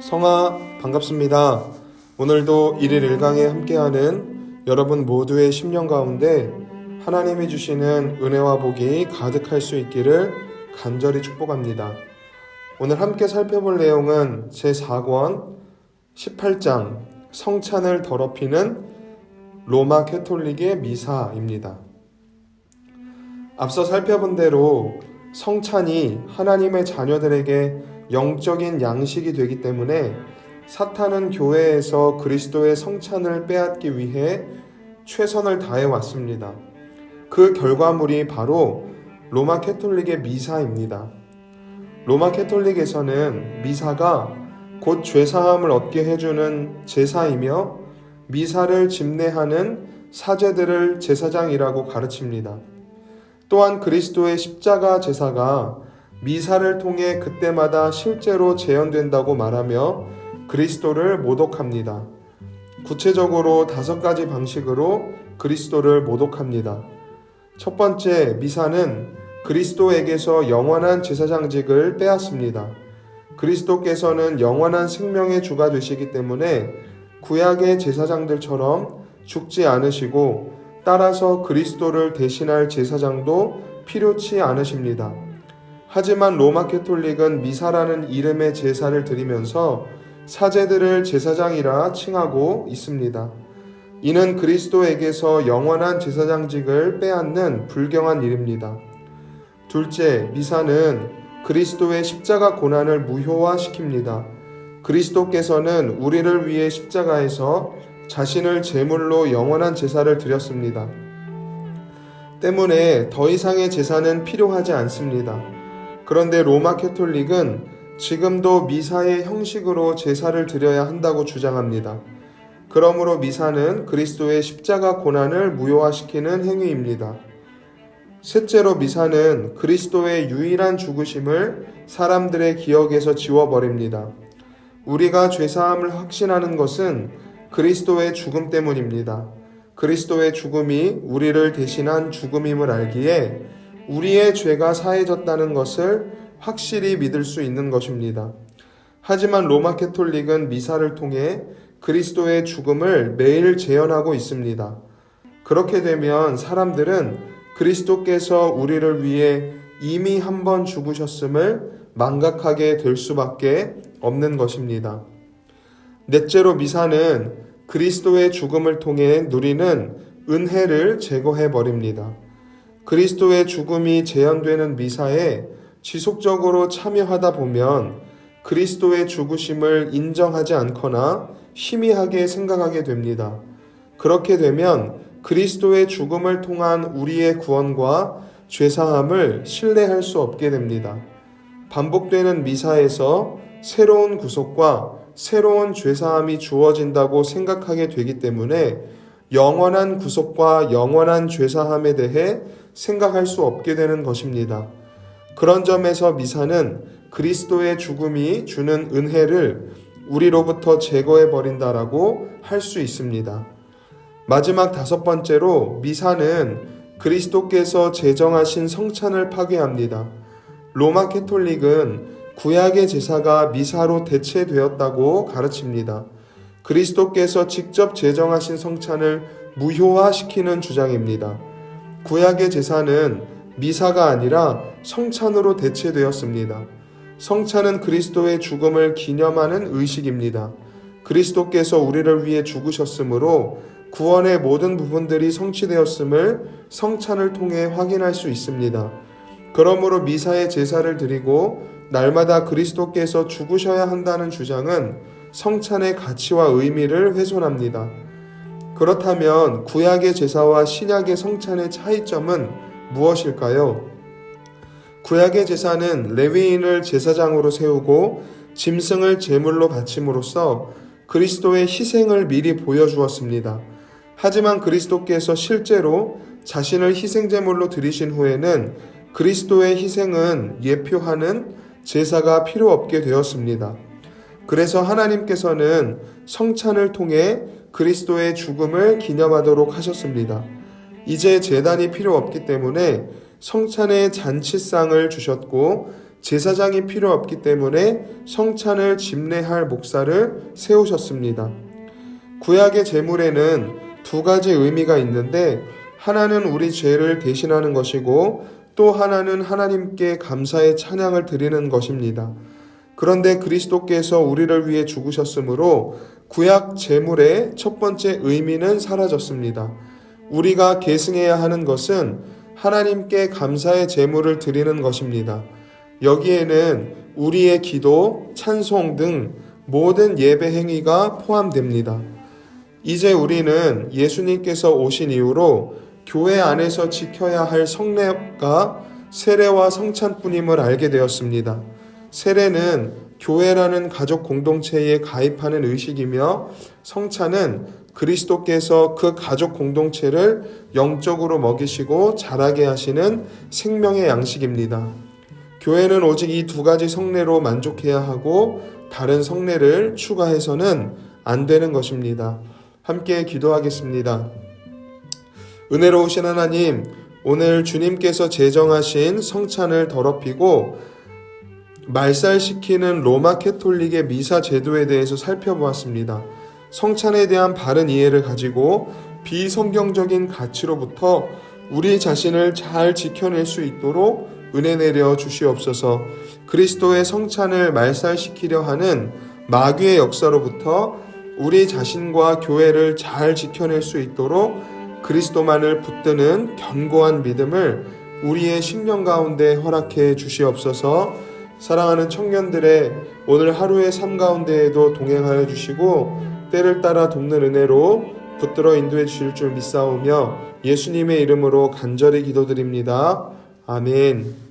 성아 반갑습니다. 오늘도 1일 1강에 함께하는 여러분 모두의 심령 가운데 하나님이 주시는 은혜와 복이 가득할 수 있기를 간절히 축복합니다. 오늘 함께 살펴볼 내용은 제4권 18장 성찬을 더럽히는 로마 캐톨릭의 미사입니다. 앞서 살펴본 대로 성찬이 하나님의 자녀들에게 영적인 양식이 되기 때문에 사탄은 교회에서 그리스도의 성찬을 빼앗기 위해 최선을 다해 왔습니다. 그 결과물이 바로 로마 캐톨릭의 미사입니다. 로마 캐톨릭에서는 미사가 곧 죄사함을 얻게 해주는 제사이며 미사를 집례하는 사제들을 제사장이라고 가르칩니다. 또한 그리스도의 십자가 제사가 미사를 통해 그때마다 실제로 재현된다고 말하며 그리스도를 모독합니다. 구체적으로 다섯 가지 방식으로 그리스도를 모독합니다. 첫 번째, 미사는 그리스도에게서 영원한 제사장직을 빼앗습니다. 그리스도께서는 영원한 생명의 주가 되시기 때문에 구약의 제사장들처럼 죽지 않으시고 따라서 그리스도를 대신할 제사장도 필요치 않으십니다. 하지만 로마 캐톨릭은 미사라는 이름의 제사를 드리면서 사제들을 제사장이라 칭하고 있습니다. 이는 그리스도에게서 영원한 제사장직을 빼앗는 불경한 일입니다. 둘째, 미사는 그리스도의 십자가 고난을 무효화시킵니다. 그리스도께서는 우리를 위해 십자가에서 자신을 제물로 영원한 제사를 드렸습니다. 때문에 더 이상의 제사는 필요하지 않습니다. 그런데 로마 캐톨릭은 지금도 미사의 형식으로 제사를 드려야 한다고 주장합니다. 그러므로 미사는 그리스도의 십자가 고난을 무효화시키는 행위입니다. 셋째로 미사는 그리스도의 유일한 죽으심을 사람들의 기억에서 지워버립니다. 우리가 죄사함을 확신하는 것은 그리스도의 죽음 때문입니다. 그리스도의 죽음이 우리를 대신한 죽음임을 알기에 우리의 죄가 사해졌다는 것을 확실히 믿을 수 있는 것입니다. 하지만 로마 캐톨릭은 미사를 통해 그리스도의 죽음을 매일 재현하고 있습니다. 그렇게 되면 사람들은 그리스도께서 우리를 위해 이미 한 번 죽으셨음을 망각하게 될 수밖에 없는 것입니다. 넷째로 미사는 그리스도의 죽음을 통해 누리는 은혜를 제거해 버립니다. 그리스도의 죽음이 재현되는 미사에 지속적으로 참여하다 보면 그리스도의 죽으심을 인정하지 않거나 희미하게 생각하게 됩니다. 그렇게 되면 그리스도의 죽음을 통한 우리의 구원과 죄사함을 신뢰할 수 없게 됩니다. 반복되는 미사에서 새로운 구속과 새로운 죄사함이 주어진다고 생각하게 되기 때문에 영원한 구속과 영원한 죄사함에 대해 생각할 수 없게 되는 것입니다. 그런 점에서 미사는 그리스도의 죽음이 주는 은혜를 우리로부터 제거해 버린다라고 할 수 있습니다. 마지막 다섯 번째로 미사는 그리스도께서 제정하신 성찬을 파괴합니다. 로마 캐톨릭은 구약의 제사가 미사로 대체되었다고 가르칩니다. 그리스도께서 직접 제정하신 성찬을 무효화시키는 주장입니다. 구약의 제사는 미사가 아니라 성찬으로 대체되었습니다. 성찬은 그리스도의 죽음을 기념하는 의식입니다. 그리스도께서 우리를 위해 죽으셨으므로 구원의 모든 부분들이 성취되었음을 성찬을 통해 확인할 수 있습니다. 그러므로 미사의 제사를 드리고 날마다 그리스도께서 죽으셔야 한다는 주장은 성찬의 가치와 의미를 훼손합니다. 그렇다면 구약의 제사와 신약의 성찬의 차이점은 무엇일까요? 구약의 제사는 레위인을 제사장으로 세우고 짐승을 제물로 바침으로써 그리스도의 희생을 미리 보여주었습니다. 하지만 그리스도께서 실제로 자신을 희생제물로 드리신 후에는 그리스도의 희생은 예표하는 제사가 필요 없게 되었습니다. 그래서 하나님께서는 성찬을 통해 그리스도의 죽음을 기념하도록 하셨습니다. 이제 재단이 필요 없기 때문에 성찬의 잔치상을 주셨고 제사장이 필요 없기 때문에 성찬을 집례할 목사를 세우셨습니다. 구약의 제물에는 두 가지 의미가 있는데 하나는 우리 죄를 대신하는 것이고 또 하나는 하나님께 감사의 찬양을 드리는 것입니다. 그런데 그리스도께서 우리를 위해 죽으셨으므로 구약 제물의 첫 번째 의미는 사라졌습니다. 우리가 계승해야 하는 것은 하나님께 감사의 제물을 드리는 것입니다. 여기에는 우리의 기도, 찬송 등 모든 예배 행위가 포함됩니다. 이제 우리는 예수님께서 오신 이후로 교회 안에서 지켜야 할 성례가 세례와 성찬뿐임을 알게 되었습니다. 세례는 교회라는 가족 공동체에 가입하는 의식이며 성찬은 그리스도께서 그 가족 공동체를 영적으로 먹이시고 자라게 하시는 생명의 양식입니다. 교회는 오직 이 두 가지 성례로 만족해야 하고 다른 성례를 추가해서는 안 되는 것입니다. 함께 기도하겠습니다. 은혜로우신 하나님, 오늘 주님께서 제정하신 성찬을 더럽히고 말살시키는 로마 캐톨릭의 미사 제도에 대해서 살펴보았습니다. 성찬에 대한 바른 이해를 가지고 비성경적인 가치로부터 우리 자신을 잘 지켜낼 수 있도록 은혜 내려 주시옵소서. 그리스도의 성찬을 말살시키려 하는 마귀의 역사로부터 우리 자신과 교회를 잘 지켜낼 수 있도록 그리스도만을 붙드는 견고한 믿음을 우리의 심령 가운데 허락해 주시옵소서. 사랑하는 청년들의 오늘 하루의 삶 가운데에도 동행하여 주시고 때를 따라 돕는 은혜로 붙들어 인도해 주실 줄 믿사오며 예수님의 이름으로 간절히 기도드립니다. 아멘.